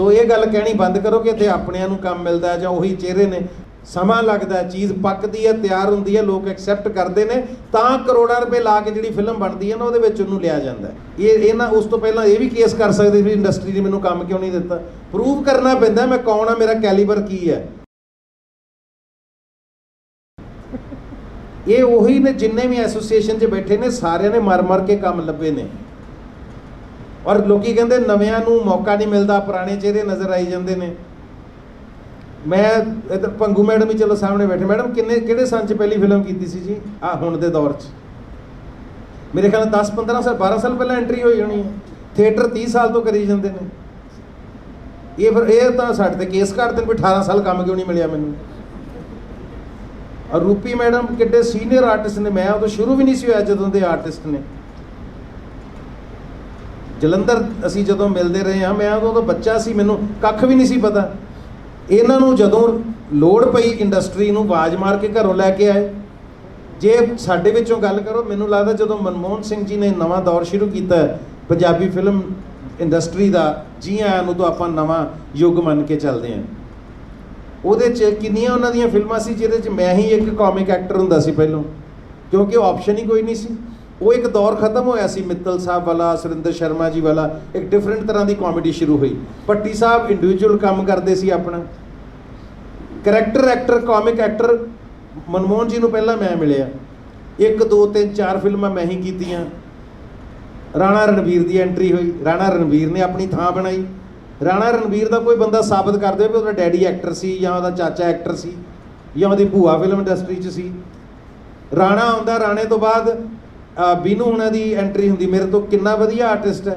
ਸੋ ਇਹ ਗੱਲ ਕਹਿਣੀ ਬੰਦ ਕਰੋ ਕਿ ਇੱਥੇ ਆਪਣਿਆਂ ਨੂੰ ਕੰਮ ਮਿਲਦਾ ਜਾਂ ਉਹੀ ਚਿਹਰੇ ਨੇ। ਸਮਾਂ ਲੱਗਦਾ ਚੀਜ਼ ਪੱਕਦੀ ਹੈ, ਤਿਆਰ ਹੁੰਦੀ ਹੈ, ਲੋਕ ਐਕਸੈਪਟ ਕਰਦੇ ਨੇ, ਤਾਂ ਕਰੋੜਾਂ ਰੁਪਏ ਲਾ ਕੇ ਜਿਹੜੀ ਫਿਲਮ ਬਣਦੀ ਹੈ ਨਾ, ਉਹਦੇ ਵਿੱਚ ਉਹਨੂੰ ਲਿਆ ਜਾਂਦਾ ਇਹ ਇਹ ਨਾ ਉਸ ਤੋਂ ਪਹਿਲਾਂ ਇਹ ਵੀ ਕੇਸ ਕਰ ਸਕਦੇ ਵੀ ਇੰਡਸਟਰੀ ਨੇ ਮੈਨੂੰ ਕੰਮ ਕਿਉਂ ਨਹੀਂ ਦਿੱਤਾ। ਪ੍ਰੂਵ ਕਰਨਾ ਪੈਂਦਾ ਮੈਂ ਕੌਣ ਆ, ਮੇਰਾ ਕੈਲੀਬਰ ਕੀ ਹੈ। ਇਹ ਉਹੀ ਨੇ ਜਿੰਨੇ ਵੀ ਐਸੋਸੀਏਸ਼ਨ 'ਚ ਬੈਠੇ ਨੇ, ਸਾਰਿਆਂ ਨੇ ਮਰ ਮਰ ਕੇ ਕੰਮ ਲੱਭੇ ਨੇ। ਔਰ ਲੋਕੀ ਕਹਿੰਦੇ ਨਵਿਆਂ ਨੂੰ ਮੌਕਾ ਨਹੀਂ ਮਿਲਦਾ, ਪੁਰਾਣੇ ਚਿਹਰੇ ਨਜ਼ਰ ਆਈ ਜਾਂਦੇ ਨੇ। ਮੈਂ ਇਧਰ ਪੰਗੂ ਮੈਡਮ ਹੀ ਚਲੋ ਸਾਹਮਣੇ ਬੈਠੇ। ਮੈਡਮ, ਕਿੰਨੇ, ਕਿਹੜੇ ਸਾਲ 'ਚ ਪਹਿਲੀ ਫਿਲਮ ਕੀਤੀ ਸੀ ਜੀ? ਆ, ਹੁਣ ਦੇ ਦੌਰ 'ਚ। ਮੇਰੇ ਖਿਆਲ ਨਾਲ 10 15 ਸਾਲ 12 ਸਾਲ ਪਹਿਲਾਂ ਐਂਟਰੀ ਹੋਈ ਹੋਣੀ ਹੈ। ਥੀਏਟਰ 30 ਸਾਲ ਤੋਂ ਕਰੀ ਜਾਂਦੇ ਨੇ। ਇਹ ਫਿਰ, ਇਹ ਤਾਂ ਸਾਡੇ ਤੇ ਕੇਸ ਕਰਦੇ ਨੇ ਵੀ 18 ਸਾਲ ਕੰਮ ਕਿਉਂ ਨਹੀਂ ਮਿਲਿਆ ਮੈਨੂੰ? ਔਰ ਰੂਪੀ ਮੈਡਮ ਕਿੱਡੇ ਸੀਨੀਅਰ ਆਰਟਿਸਟ ਨੇ। ਮੈਂ ਉਦੋਂ ਸ਼ੁਰੂ ਵੀ ਨਹੀਂ ਸੀ ਹੋਇਆ ਜਦੋਂ ਦੇ ਆਰਟਿਸਟ ਨੇ। ਜਲੰਧਰ ਅਸੀਂ ਜਦੋਂ ਮਿਲਦੇ ਰਹੇ ਹਾਂ, ਮੈਂ ਉਦੋਂ ਬੱਚਾ ਸੀ, ਮੈਨੂੰ ਕੱਖ ਵੀ ਨਹੀਂ ਸੀ ਪਤਾ। ਇਹਨਾਂ ਨੂੰ ਜਦੋਂ ਲੋੜ ਪਈ ਇੰਡਸਟਰੀ ਨੂੰ ਆਵਾਜ਼ ਮਾਰ ਕੇ ਘਰੋਂ ਲੈ ਕੇ ਆਏ। ਜੇ ਸਾਡੇ ਵਿੱਚੋਂ ਗੱਲ ਕਰੋ, ਮੈਨੂੰ ਲੱਗਦਾ ਜਦੋਂ ਮਨਮੋਹਨ ਸਿੰਘ ਜੀ ਨੇ ਨਵਾਂ ਦੌਰ ਸ਼ੁਰੂ ਕੀਤਾ, ਪੰਜਾਬੀ ਫਿਲਮ ਇੰਡਸਟਰੀ ਦਾ, ਜੀ ਆਇਆਂ ਨੂੰ ਤਾਂ ਆਪਾਂ ਨਵਾਂ ਯੁੱਗ ਮੰਨ ਕੇ ਚੱਲਦੇ ਹਾਂ। ਉਹਦੇ 'ਚ ਕਿੰਨੀਆਂ ਉਹਨਾਂ ਦੀਆਂ ਫਿਲਮਾਂ ਸੀ, ਜਿਹਦੇ 'ਚ ਮੈਂ ਹੀ ਇੱਕ ਕਾਮਿਕ ਐਕਟਰ ਹੁੰਦਾ ਸੀ ਪਹਿਲਾਂ, ਕਿਉਂਕਿ ਆਪਸ਼ਨ ਹੀ ਕੋਈ ਨਹੀਂ ਸੀ। ਉਹ ਇੱਕ ਦੌਰ ਖਤਮ ਹੋਇਆ ਸੀ ਮਿੱਤਲ ਸਾਹਿਬ ਵਾਲਾ, ਸੁਰਿੰਦਰ ਸ਼ਰਮਾ ਜੀ ਵਾਲਾ, ਇੱਕ ਡਿਫਰੈਂਟ ਤਰ੍ਹਾਂ ਦੀ ਕਾਮੇਡੀ ਸ਼ੁਰੂ ਹੋਈ। ਪੱਟੀ ਸਾਹਿਬ ਇੰਡੀਵਿਜੂਅਲ ਕੰਮ ਕਰਦੇ ਸੀ ਆਪਣਾ। Character actor comic actor Manmohan ji ਨੂੰ ਪਹਿਲਾਂ ਮੈਂ ਮਿਲਿਆ। ਇੱਕ, ਦੋ, ਤਿੰਨ, ਚਾਰ ਫਿਲਮਾਂ ਮੈਂ ਹੀ ਕੀਤੀਆਂ। ਰਾਣਾ ਰਣਵੀਰ ਦੀ ਐਂਟਰੀ ਹੋਈ। ਰਾਣਾ ਰਣਵੀਰ ਨੇ ਆਪਣੀ ਥਾਂ ਬਣਾਈ। ਰਾਣਾ ਰਣਵੀਰ ਦਾ ਕੋਈ ਬੰਦਾ ਸਾਬਤ ਕਰ ਦੇ ਵੀ ਉਹਦਾ ਡੈਡੀ ਐਕਟਰ ਸੀ ਜਾਂ ਉਹਦਾ ਚਾਚਾ ਐਕਟਰ ਸੀ ਜਾਂ ਉਹਦੀ ਭੂਆ ਫਿਲਮ ਇੰਡਸਟਰੀ 'ਚ ਸੀ। ਰਾਣਾ ਆਉਂਦਾ, ਰਾਣੇ ਤੋਂ ਬਾਅਦ ਬੀਨੂ ਹੁਣਾਂ ਦੀ ਐਂਟਰੀ ਹੁੰਦੀ ਮੇਰੇ ਤੋਂ ਕਿੰਨਾ ਵਧੀਆ ਆਰਟਿਸਟ ਹੈ।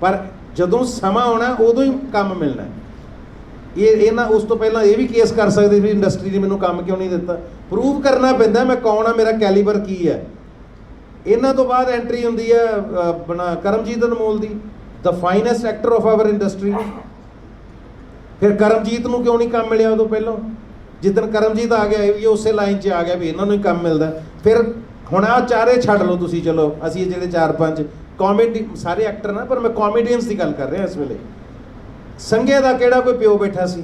ਪਰ ਜਦੋਂ ਸਮਾਂ ਆਉਣਾ ਉਦੋਂ ਹੀ ਕੰਮ ਮਿਲਣਾ ਇਹ ਇਹ ਨਾ ਉਸ ਤੋਂ ਪਹਿਲਾਂ ਇਹ ਵੀ ਕੇਸ ਕਰ ਸਕਦੇ ਵੀ ਇੰਡਸਟਰੀ ਨੇ ਮੈਨੂੰ ਕੰਮ ਕਿਉਂ ਨਹੀਂ ਦਿੱਤਾ। ਪ੍ਰੂਵ ਕਰਨਾ ਪੈਂਦਾ ਮੈਂ ਕੌਣ ਆ ਮੇਰਾ ਕੈਲੀਬਰ ਕੀ ਹੈ। ਇਹਨਾਂ ਤੋਂ ਬਾਅਦ ਐਂਟਰੀ ਹੁੰਦੀ ਹੈ ਅ, ਆਪਣਾ ਕਰਮਜੀਤ ਅਨਮੋਲ ਦੀ the finest actor of our industry ਫਿਰ ਕਰਮਜੀਤ ਨੂੰ ਕਿਉਂ ਨਹੀਂ ਕੰਮ ਮਿਲਿਆ ਉਦੋਂ ਪਹਿਲਾਂ? ਜਿੱਦਣ ਕਰਮਜੀਤ ਆ ਗਿਆ ਇਹ ਵੀ ਉਸੇ ਲਾਈਨ 'ਚ ਆ ਗਿਆ ਵੀ ਇਹਨਾਂ ਨੂੰ ਹੀ ਕੰਮ ਮਿਲਦਾ। ਫਿਰ ਹੁਣ ਆ ਚਾਰੇ ਛੱਡ ਲਓ ਤੁਸੀਂ, ਚਲੋ, ਅਸੀਂ ਜਿਹੜੇ ਚਾਰ ਪੰਜ ਕਾਮੇਡੀ ਸਾਰੇ ਐਕਟਰ ਨਾ, ਪਰ ਮੈਂ ਕਾਮੇਡੀਅਨਸ ਦੀ ਗੱਲ ਕਰ ਰਿਹਾ ਇਸ ਵੇਲੇ। ਸੰਗੇ ਦਾ ਕਿਹੜਾ ਕੋਈ ਪਿਓ ਬੈਠਾ ਸੀ?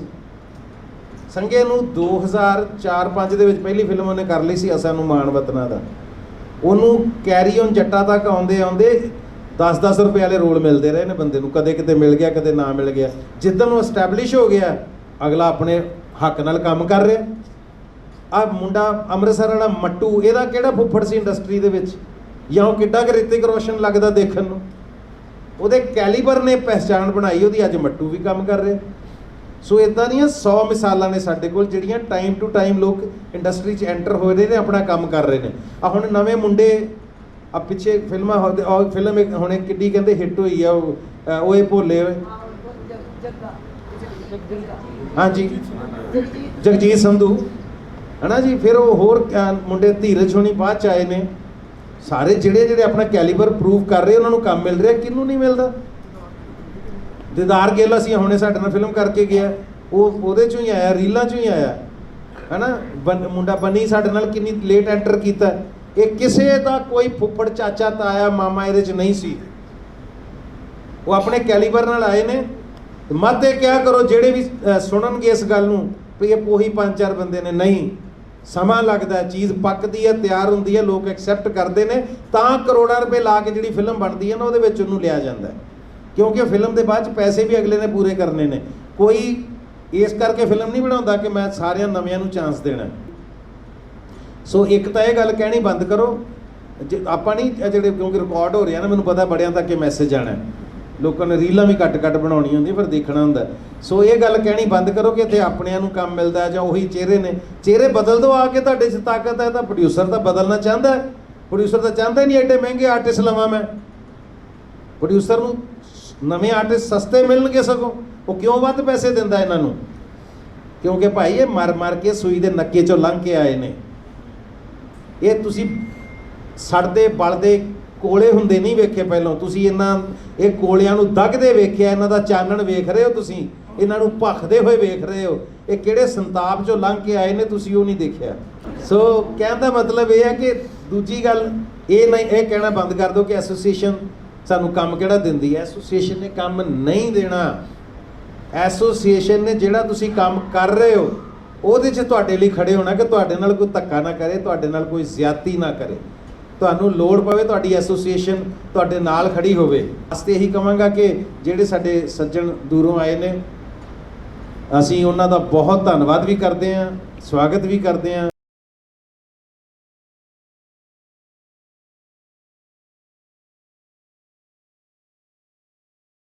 ਸੰਗੇ ਨੂੰ 2004-5 ਦੇ ਵਿੱਚ ਪਹਿਲੀ ਫਿਲਮ ਉਹਨੇ ਕਰ ਲਈ ਸੀ, ਅਸਾਂ ਨੂੰ ਮਾਣ ਵਤਨਾ ਦਾ। ਉਹਨੂੰ ਕੈਰੀ ਔਨ ਜੱਟਾ ਤੱਕ ਆਉਂਦੇ ਆਉਂਦੇ 10-10 ਰੁਪਏ ਵਾਲੇ ਰੋਲ ਮਿਲਦੇ ਰਹੇ ਨੇ ਬੰਦੇ ਨੂੰ। ਕਦੇ ਕਿਤੇ ਮਿਲ ਗਿਆ, ਕਦੇ ਨਾ ਮਿਲ ਗਿਆ। ਜਿੱਦਣ ਉਹ ਐਸਟੈਬਲਿਸ਼ ਹੋ ਗਿਆ, ਅਗਲਾ ਆਪਣੇ ਹੱਕ ਨਾਲ ਕੰਮ ਕਰ ਰਿਹਾ। ਆ ਮੁੰਡਾ ਅੰਮ੍ਰਿਤਸਰ ਵਾਲਾ ਮੱਟੂ ਇਹਦਾ ਕਿਹੜਾ ਫੁੱਫੜ ਸੀ ਇੰਡਸਟਰੀ ਦੇ ਵਿੱਚ? ਜਾਂ ਉਹ ਕਿੱਡਾ ਕਿ ਰਿਤਿਕ ਰੋਸ਼ਨ ਲੱਗਦਾ ਦੇਖਣ ਨੂੰ? ਉਹਦੇ ਕੈਲੀਬਰ ਨੇ ਪਹਿਚਾਣ ਬਣਾਈ ਉਹਦੀ ਅੱਜ ਮੱਟੂ ਵੀ ਕੰਮ ਕਰ ਰਿਹਾ। ਸੋ ਇਦਾਂ ਦੀਆਂ 100 ਮਿਸਾਲਾਂ ਨੇ ਸਾਡੇ ਕੋਲ ਜਿਹੜੀਆਂ ਟਾਈਮ ਟੂ ਟਾਈਮ ਲੋਕ ਇੰਡਸਟਰੀ 'ਚ ਐਂਟਰ ਹੋਏ ਨੇ ਤੇ ਆਪਣਾ ਕੰਮ ਕਰ ਰਹੇ ਨੇ। ਆ ਹੁਣ ਨਵੇਂ ਮੁੰਡੇ ਆ ਪਿੱਛੇ ਫਿਲਮਾਂ ਉਹ ਫਿਲਮ ਇੱਕ ਹੁਣੇ ਕਿੱਡੀ ਕਹਿੰਦੇ ਹਿੱਟ ਹੋਈ ਆ ਉਹ ਓਏ ਭੋਲੇ ਓਏ। ਹਾਂਜੀ। ਜਗਜੀਤ ਸੰਧੂ। ਹਨਾ ਜੀ, ਫਿਰ ਉਹ ਹੋਰ ਮੁੰਡੇ ਧੀਰਜ ਹੋਣੀ ਬਾਅਦ ਚ ਆਏ ਨੇ। ਸਾਰੇ ਜਿਹੜੇ ਜਿਹੜੇ ਆਪਣਾ ਕੈਲੀਬਰ ਪ੍ਰੂਵ ਕਰ ਰਹੇ, ਉਹਨਾਂ ਨੂੰ ਕੰਮ ਮਿਲ ਰਿਹਾ, ਕਿਹਨੂੰ ਨਹੀਂ ਮਿਲਦਾ? ਦਿਦਾਰ ਗਿੱਲ ਅਸੀਂ ਹੁਣੇ ਸਾਡੇ ਨਾਲ ਫਿਲਮ ਕਰਕੇ ਗਿਆ ਉਹ, ਉਹਦੇ ਚੋਂ ਹੀ ਆਇਆ, ਰੀਲਾਂ ਚੋਂ ਹੀ ਆਇਆ। ਹਨਾ ਬਨ- ਮੁੰਡਾ ਬਨੀ ਸਾਡੇ ਨਾਲ ਕਿੰਨੀ ਲੇਟ ਐਂਟਰ ਕੀਤਾ। ਇਹ ਕਿਸੇ ਦਾ ਕੋਈ ਫੁੱਫੜ, ਚਾਚਾ, ਤਾਇਆ, ਮਾਮਾ ਇਹਦੇ ਚ ਨਹੀਂ ਸੀ। ਉਹ ਆਪਣੇ ਕੈਲੀਬਰ ਨਾਲ ਆਏ ਨੇ। ਮਤ ਇਹ ਕਿਹਾ ਕਰੋ, ਜਿਹੜੇ ਵੀ ਸੁਣਨਗੇ ਇਸ ਗੱਲ ਨੂੰ, ਵੀ ਇਹ ਉਹੀ ਪੰਜ ਚਾਰ ਬੰਦੇ ਨੇ, ਨਹੀਂ। ਸਮਾਂ ਲੱਗਦਾ ਚੀਜ਼ ਪੱਕਦੀ ਹੈ, ਤਿਆਰ ਹੁੰਦੀ ਹੈ, ਲੋਕ ਐਕਸੈਪਟ ਕਰਦੇ ਨੇ, ਤਾਂ ਕਰੋੜਾਂ ਰੁਪਏ ਲਾ ਕੇ ਜਿਹੜੀ ਫਿਲਮ ਬਣਦੀ ਹੈ ਨਾ, ਉਹਦੇ ਵਿੱਚ ਉਹਨੂੰ ਲਿਆ ਜਾਂਦਾ ਕਿਉਂਕਿ ਫਿਲਮ ਦੇ ਬਾਅਦ ਚ ਪੈਸੇ ਵੀ ਅਗਲੇ ਨੇ ਪੂਰੇ ਕਰਨੇ ਨੇ। ਕੋਈ ਇਸ ਕਰਕੇ ਫਿਲਮ ਨਹੀਂ ਬਣਾਉਂਦਾ ਕਿ ਮੈਂ ਸਾਰਿਆਂ ਨਵਿਆਂ ਨੂੰ ਚਾਂਸ ਦੇਣਾ ਸੋ ਇੱਕ ਤਾਂ ਇਹ ਗੱਲ ਕਹਿਣੀ ਬੰਦ ਕਰੋ। ਜੇ ਆਪਾਂ ਨਹੀਂ ਜਿਹੜੇ ਕਿਉਂਕਿ ਰਿਕਾਰਡ ਹੋ ਰਿਹਾ ਨਾ, ਮੈਨੂੰ ਪਤਾ ਬੜਿਆਂ ਤੱਕ ਇਹ ਮੈਸੇਜ ਜਾਣਾ ਲੋਕਾਂ ਨੇ ਰੀਲਾਂ ਵੀ ਘੱਟ ਘੱਟ ਬਣਾਉਣੀ ਹੁੰਦੀ ਪਰ ਦੇਖਣਾ ਹੁੰਦਾ। ਸੋ ਇਹ ਗੱਲ ਕਹਿਣੀ ਬੰਦ ਕਰੋ ਕਿ ਇੱਥੇ ਆਪਣਿਆਂ ਨੂੰ ਕੰਮ ਮਿਲਦਾ ਜਾਂ ਉਹੀ ਚਿਹਰੇ ਨੇ। ਚਿਹਰੇ ਬਦਲ ਦੋ ਆ ਕੇ ਤੁਹਾਡੇ 'ਚ ਤਾਕਤ ਹੈ, ਤਾਂ ਪ੍ਰੋਡਿਊਸਰ ਤਾਂ ਬਦਲਣਾ ਚਾਹੁੰਦਾ ਪ੍ਰੋਡਿਊਸਰ ਤਾਂ ਚਾਹੁੰਦਾ ਨਹੀਂ ਐਡੇ ਮਹਿੰਗੇ ਆਰਟਿਸਟ ਲਵਾਂ ਮੈਂ। ਪ੍ਰੋਡਿਊਸਰ ਨੂੰ ਨਵੇਂ ਆਰਟਿਸਟ ਸਸਤੇ ਮਿਲਣਗੇ ਸਗੋਂ। ਉਹ ਕਿਉਂ ਵੱਧ ਪੈਸੇ ਦਿੰਦਾ ਇਹਨਾਂ ਨੂੰ? ਕਿਉਂਕਿ ਭਾਈ ਇਹ ਮਰ ਮਰ ਕੇ ਸੂਈ ਦੇ ਨੱਕੇ ਚੋਂ ਲੰਘ ਕੇ ਆਏ ਨੇ। ਇਹ ਤੁਸੀਂ ਸੜਦੇ, ਬਲਦੇ ਕੋਲੇ ਹੁੰਦੇ ਨਹੀਂ ਵੇਖੇ ਪਹਿਲਾਂ। ਤੁਸੀਂ ਇਹਨਾਂ ਇਹ ਕੋਲਿਆਂ ਨੂੰ ਦਗਦੇ ਵੇਖਿਆ, ਇਹਨਾਂ ਦਾ ਚਾਨਣ ਵੇਖ ਰਹੇ ਹੋ ਤੁਸੀਂ? ਇਹਨਾਂ ਨੂੰ ਭਖਦੇ ਹੋਏ ਵੇਖ ਰਹੇ ਹੋ? ਇਹ ਕਿਹੜੇ ਸੰਤਾਪ ਚੋਂ ਲੰਘ ਕੇ ਆਏ ਨੇ ਤੁਸੀਂ ਉਹ ਨਹੀਂ ਦੇਖਿਆ? ਸੋ ਕਹਿਣ ਦਾ ਮਤਲਬ ਇਹ ਹੈ ਕਿ ਦੂਜੀ ਗੱਲ, ਇਹ ਨਹੀਂ, ਇਹ ਕਹਿਣਾ ਬੰਦ ਕਰ ਦਿਓ ਕਿ ਐਸੋਸੀਏਸ਼ਨ ਸਾਨੂੰ ਕੰਮ ਕਿਹੜਾ ਦਿੰਦੀ ਹੈ? ਐਸੋਸੀਏਸ਼ਨ ਨੇ ਕੰਮ ਨਹੀਂ ਦੇਣਾ। ਐਸੋਸੀਏਸ਼ਨ ਨੇ ਜਿਹੜਾ ਤੁਸੀਂ ਕੰਮ ਕਰ ਰਹੇ ਹੋ, ਉਹਦੇ 'ਚ ਤੁਹਾਡੇ ਲਈ ਖੜੇ ਹੋਣਾ ਕਿ ਤੁਹਾਡੇ ਨਾਲ ਕੋਈ ਧੱਕਾ ਨਾ ਕਰੇ, ਤੁਹਾਡੇ ਨਾਲ ਕੋਈ ਜ਼ਿਆਤੀ ਨਾ ਕਰੇ। ਤੁਹਾਨੂੰ ਲੋੜ ਪਵੇ ਤੁਹਾਡੀ ਐਸੋਸੀਏਸ਼ਨ ਤੁਹਾਡੇ ਨਾਲ ਖੜੀ ਹੋਵੇ। ਅਸਤੇ ਇਹੀ ਕਹਾਂਗਾ ਕਿ ਜਿਹੜੇ ਸਾਡੇ ਸੱਜਣ ਦੂਰੋਂ ਆਏ ਨੇ, ਅਸੀਂ ਉਹਨਾਂ ਦਾ ਬਹੁਤ ਧੰਨਵਾਦ ਵੀ ਕਰਦੇ ਹਾਂ, ਸਵਾਗਤ ਵੀ ਕਰਦੇ ਹਾਂ।